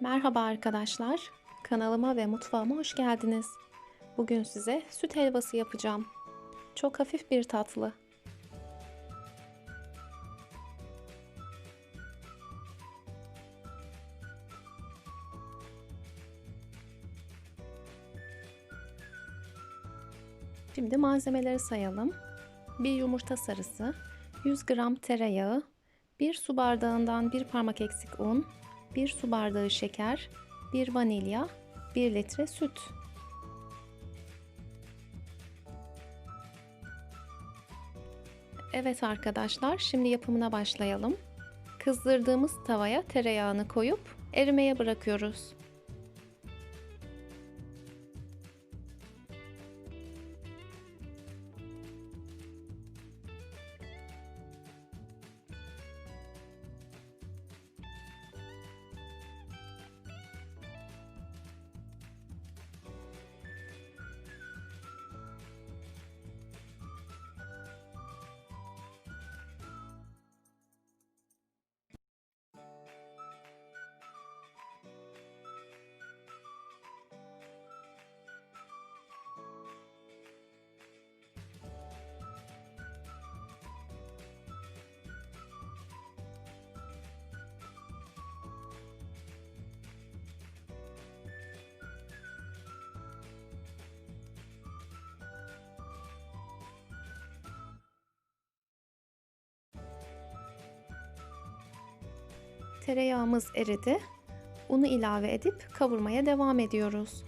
Merhaba arkadaşlar. Kanalıma ve mutfağıma hoş geldiniz. Bugün size süt helvası yapacağım. Çok hafif bir tatlı. Şimdi malzemeleri sayalım. 1 yumurta sarısı, 100 gram tereyağı, 1 su bardağından 1 parmak eksik un, 1 su bardağı şeker, 1 vanilya, 1 litre süt. Evet arkadaşlar, şimdi yapımına başlayalım. Kızdırdığımız tavaya tereyağını koyup erimeye bırakıyoruz. Tereyağımız eridi. Unu ilave edip kavurmaya devam ediyoruz.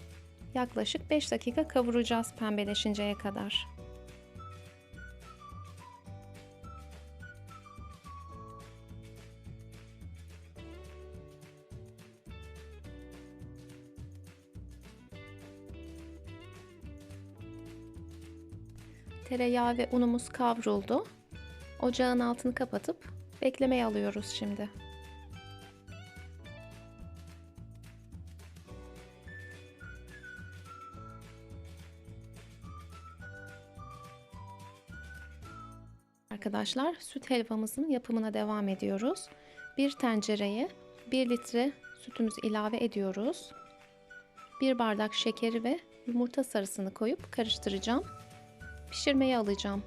Yaklaşık 5 dakika kavuracağız pembeleşinceye kadar. Tereyağı ve unumuz kavruldu. Ocağın altını kapatıp beklemeye alıyoruz şimdi. Arkadaşlar süt helvamızın yapımına devam ediyoruz. Bir tencereye 1 litre sütümüzü ilave ediyoruz. 1 bardak şekeri ve yumurta sarısını koyup karıştıracağım. Pişirmeye alacağım.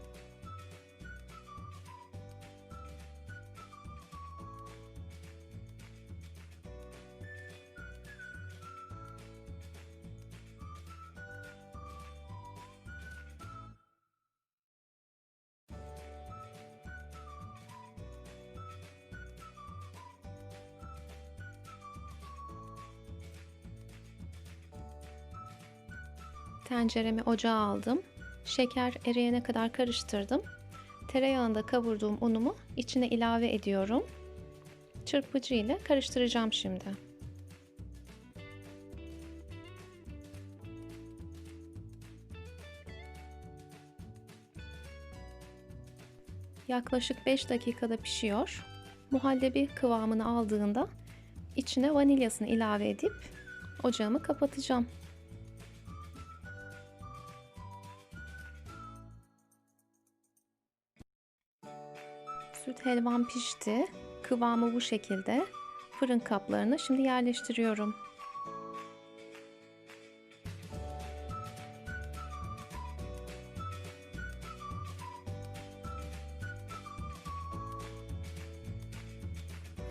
Tenceremi ocağa aldım. Şeker eriyene kadar karıştırdım. Tereyağında kavurduğum unumu içine ilave ediyorum. Çırpıcı ile karıştıracağım şimdi. Yaklaşık 5 dakikada pişiyor. Muhallebi kıvamını aldığında içine vanilyasını ilave edip ocağımı kapatacağım. Süt helvam pişti. Kıvamı bu şekilde. Fırın kaplarına şimdi yerleştiriyorum.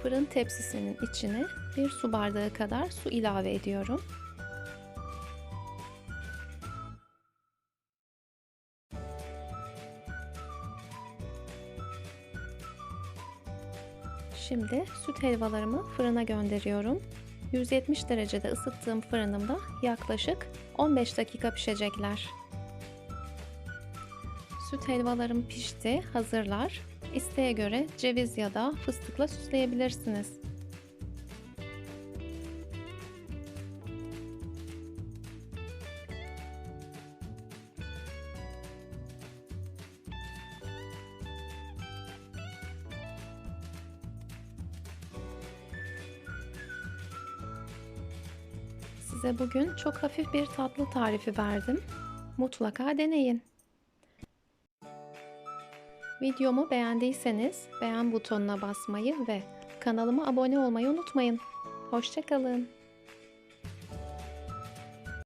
Fırın tepsisinin içine bir su bardağı kadar su ilave ediyorum. Şimdi süt helvalarımı fırına gönderiyorum. 170 derecede ısıttığım fırınımda yaklaşık 15 dakika pişecekler. Süt helvalarım pişti, hazırlar. İsteğe göre ceviz ya da fıstıkla süsleyebilirsiniz. Size bugün çok hafif bir tatlı tarifi verdim. Mutlaka deneyin. Videomu beğendiyseniz beğen butonuna basmayı ve kanalıma abone olmayı unutmayın. Hoşçakalın.